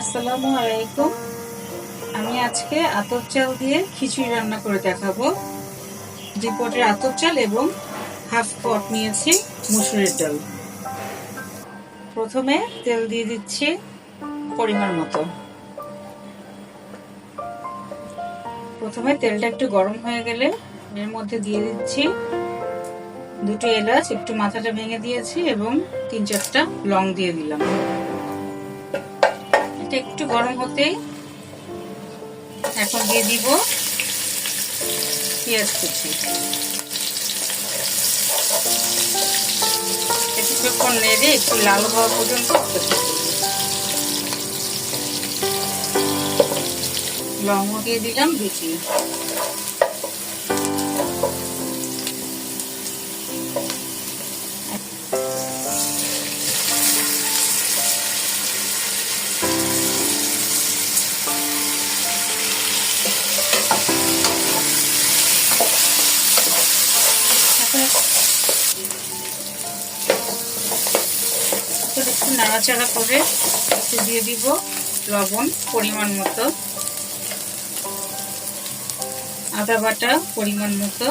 আসসালামু আলাইকুম। আমি আজকে আতপ চাল দিয়ে খিচুড়ি রান্না করে দেখাবো। দুই পটের আতপ চাল এবং হাফ পট নিয়েছি মুসুরের ডাল। প্রথমে তেল দিয়ে দিচ্ছি পরিমাণ মতো। প্রথমে তেলটা একটু গরম হয়ে গেলে এর মধ্যে দিয়ে দিচ্ছি দুটো এলাচ, একটু মাথাটা ভেঙে দিয়েছি এবং তিন চারটা লং দিয়ে দিলাম। এটা একটু গরম হতেই এখন দিয়ে দিব পেঁয়াজ কুচি। কিছুক্ষণ নেড়ে একটু লাল হওয়া পর্যন্ত লবঙ্গ দিয়ে দিলাম দুটি একটু নাড়াচাড়া করে একটু দিয়ে দিব লবণ পরিমাণ মতো। আদা বাটা পরিমাণ মতো।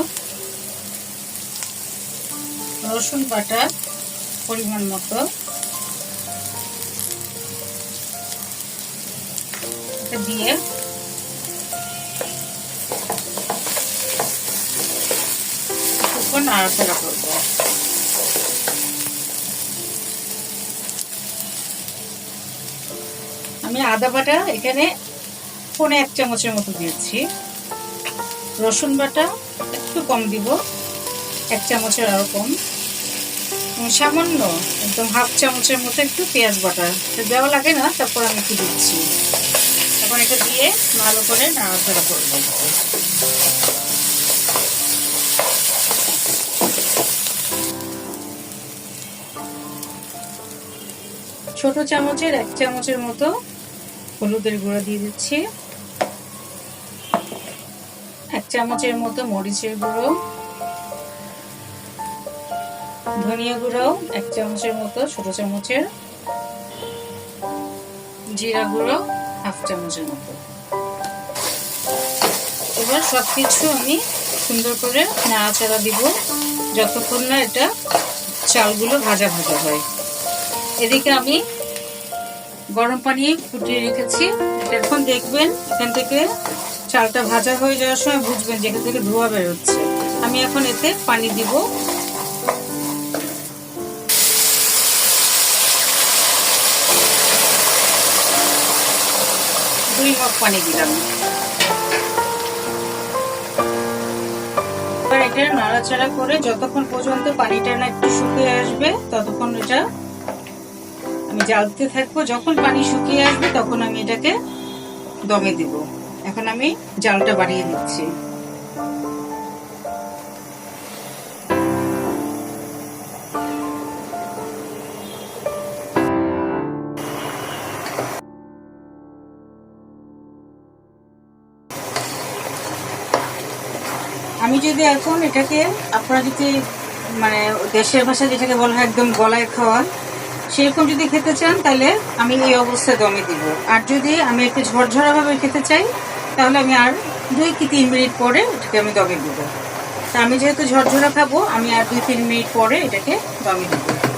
রসুন বাটা পরিমাণ মতো। দিয়ে আমি আদা বাটা এখানে পনে এক চামচের মতো দিয়েছি। রসুন বাটা একটু কম দিব। এক চামচের আরও কম সামান্য একদম হাফ চামচের মতো একটু পেঁয়াজ বাটা। দেওয়া লাগে না, তারপর আমি একটু দিচ্ছি। এখন এটা দিয়ে ভালো করে নাড়াচাড়া করব ছোট চামচের, এক চামচের মতো হলুদের গুঁড়া দিয়ে দিচ্ছি। এক চামচের মতো মরিচের গুঁড়ো। ধনিয়া গুঁড়াও, এক চামচের মতো ছোট চামচের। জিরা গুঁড়ো, হাফ চামচের মতো। এবার সবকিছু আমি সুন্দর করে নাড়াচাড়া দিব। যতক্ষণ না এটা চালগুলো ভাজা ভাজা হয়। এদিকে আমি গরম পানি ফুটিয়ে রেখেছি। এখন দেখবেন এখান থেকে চালটা ভাজা হয়ে যাওয়ার সময় বুঝবেন যেখান থেকে ধোয়া বেরোচ্ছে। আমি এখন এতে পানি দিব। দুই মগ পানি দিলাম। এবার এটা নাড়াচাড়া করে যতক্ষণ পর্যন্ত পানিটা না একটু শুকিয়ে আসবে, ততক্ষণ এটা আমি জাল দিতে থাকব। যখন পানি শুকিয়ে আসবে, তখন আমি এটাকে দমে দিব। এখন আমি জালটা বাড়িয়ে দিচ্ছি। আমি যদি এখন এটাকে আপনারা যদি মানে দেশের ভাষায় যেটাকে বলা হয় একদম গলায় খাওয়া সেরকম যদি খেতে চান, তাহলে আমি এই অবস্থায় দমে দিব। আর যদি আমি একটু ঝরঝরাভাবে খেতে চাই, তাহলে আমি আর দুই কি তিন মিনিট পরে এটাকে আমি দমে দেবো। তা আমি যেহেতু ঝরঝরা খাব, আমি আর দুই তিন মিনিট পরে এটাকে দমে দিব।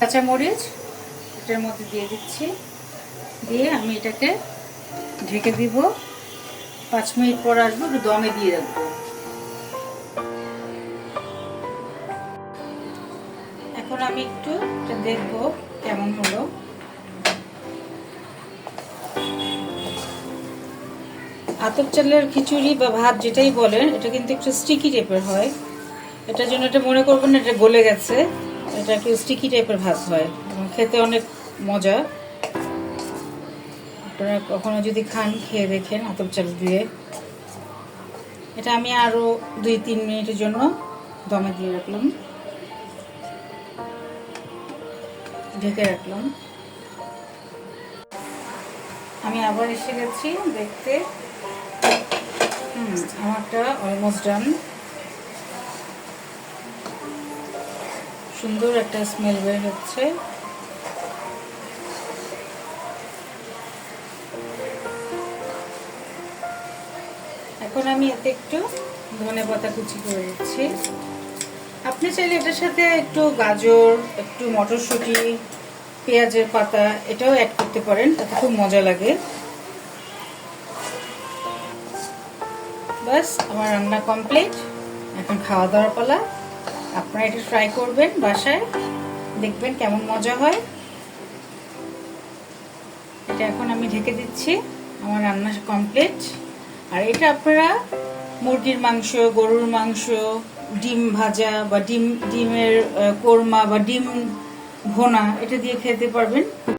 কাঁচামরিচ এটার মধ্যে দিয়ে দিচ্ছি। দিয়ে আমি এটাকে ঢেকে দিব। পাঁচ মিনিট পর আসব, একটু দমে দিয়ে রাখব এখন আমি একটু এটা দেখব কেমন হলো। আতপ চালের খিচুড়ি বা ভাত যেটাই বলেন, এটা কিন্তু একটু স্টিকি টাইপের হয়। এটার জন্য এটা মনে করবেন না, এটা গলে গেছে। এটা একটু স্টিকি টাইপের ভাত হয়। খেতে অনেক মজা। আপনারা কখনো যদি খান, খেয়ে দেখেন আতপ চাল দিয়ে। এটা আমি আরও দুই তিন মিনিটের জন্য দমে দিয়ে রাখলাম। ঢেকে রাখলাম। আমি আবার এসে গেছি দেখতে। হুম, আমারটা অলমোস্ট ডান সুন্দর একটা স্মেল বের হচ্ছে। এখন আমি এতে একটু ধনে পাতা কুচি করে দিচ্ছি। আপনি চাইলে এটার সাথে একটু গাজর, একটু মটরশুঁটি, পেঁয়াজের পাতা, এটাও অ্যাড করতে পারেন, তাতে খুব মজা লাগে। বাস আমার রান্না কমপ্লিট এখন খাওয়া দাওয়ার পালা। আপনারা এটা ট্রাই করবেন বাসায়, দেখবেন কেমন মজা হয়। এটা এখন আমি ঢেকে দিচ্ছি, আমার রান্না কমপ্লিট আর এটা আপনারা মুরগির মাংস, গরুর মাংস, ডিম ভাজা বা ডিম, ডিমের কোরমা বা ডিম ভোনা, এটা দিয়ে খেতে পারবেন।